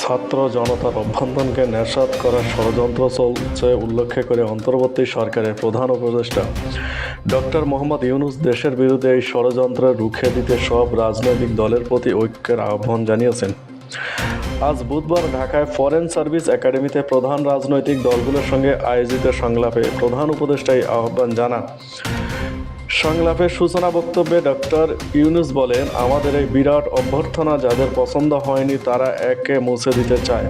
ছাত্র জনতার অভ্যন্তরকে নেশাদ করার ষড়যন্ত্র চলছে উল্লেখ করে অন্তর্বর্তী সরকারের প্রধান উপদেষ্টা। ডক্টর মোহাম্মদ ইউনুস দেশের বিরুদ্ধে এই ষড়যন্ত্র রুখে দিতে সব রাজনৈতিক দলের প্রতি ঐক্যের আহ্বান জানিয়েছেন। আজ বুধবার ঢাকায় ফরেন সার্ভিস একাডেমিতে প্রধান রাজনৈতিক দলগুলোর সঙ্গে আয়োজিত সংলাপে প্রধান উপদেষ্টা এই আহ্বান জানান। সংলাপের সূচনা বক্তব্যে ডক্টর ইউনুস বলেন, আমাদের এই বিরাট অভ্যর্থনা যাদের পছন্দ হয়নি, তারা একে মুছে দিতে চায়,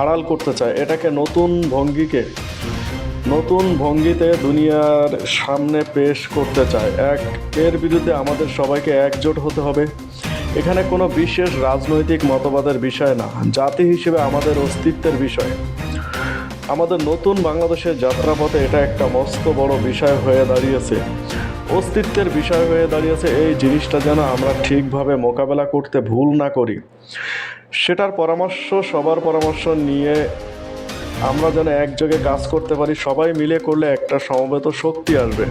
আড়াল করতে চায়। এটাকে নতুন ভঙ্গিকে, নতুন ভঙ্গিতে দুনিয়ার সামনে পেশ করতে চায়। এক, এর বিরুদ্ধে আমাদের সবাইকে একজোট হতে হবে। এখানে কোনো বিশেষ রাজনৈতিক মতবাদের বিষয় না, জাতি হিসেবে আমাদের অস্তিত্বের বিষয়। আমাদের নতুন বাংলাদেশের যাত্রাপথে এটা একটা মস্ত বড় বিষয় হয়ে দাঁড়িয়েছে। অস্তিত্বের বিষয় হয়ে দাঁড়িয়েছে এই জিনিসটা যেন আমরা ঠিকভাবে মোকাবেলা করতে ভুল না করি। সেটার পরামর্শ, সবার পরামর্শ নিয়ে আমরা যেন একযোগে কাজ করতে পারি, সবাই মিলে করলে একটা সমবেত শক্তি আসবে।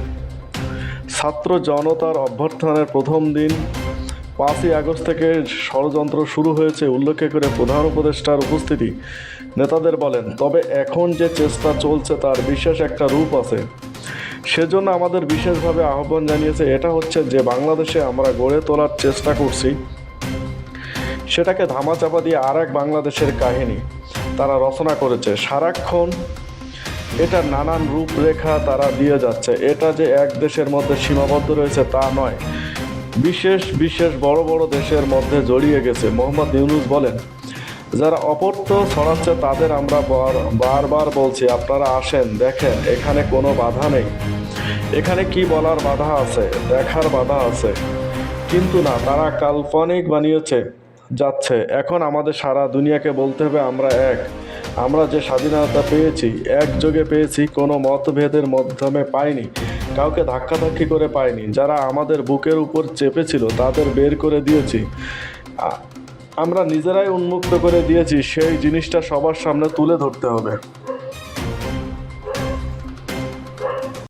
ছাত্র জনতার অভ্যর্থনের প্রথম দিন, পাঁচই আগস্ট থেকে ষড়যন্ত্র শুরু হয়েছে, উল্লেখ করে প্রধান উপদেষ্টার উপস্থিতি। নেতাদের বলেন, তবে এখন যে চেষ্টা চলছে তার বিশেষ একটা রূপ আছে। সেজন্য আমাদের বিশেষভাবে আহ্বান জানিয়েছে, এটা হচ্ছে যে বাংলাদেশে আমরা গড়ে তোলার চেষ্টা করছি। সেটাকে ধামাচাপা দিয়ে আর এক বাংলাদেশের কাহিনী তারা রচনা করেছে। সারাক্ষণ এটা নানান রূপরেখা তারা দিয়ে যাচ্ছে। এটা যে এক দেশের মধ্যে সীমাবদ্ধ রয়েছে তা নয়। বিশেষ বিশেষ বড় বড় দেশের মধ্যে জড়িয়ে গেছে। মোহাম্মদ ইউনুস বলেন যারা অপত্য ছড়াচ্ছে, তাদের আমরা বার- বারবার বলছি, আপনারা আসেন, দেখেন, এখানে কোনো বাধা নেই। এখানে কি বলার বাধা আছে? দেখার বাধা আছে। কিন্তু না, তারা কাল্পনিক বানিয়েছে, যাচ্ছে। এখন আমাদের সারা দুনিয়াকে বলতে হবে, আমরা এক। আমরা যে স্বাধীনতা পেয়েছি, একযোগে পেয়েছি, কোনো মতভেদের মাধ্যমে পাইনি, কাউকে ধাক্কাধাক্কি করে পাইনি। যারা আমাদের বুকের উপর চেপেছিল, তাদের বের করে দিয়েছি। আমরা নিজেরাই উন্মুক্ত করে দিয়েছি সেই জিনিসটা সবার সামনে তুলে ধরতে হবে।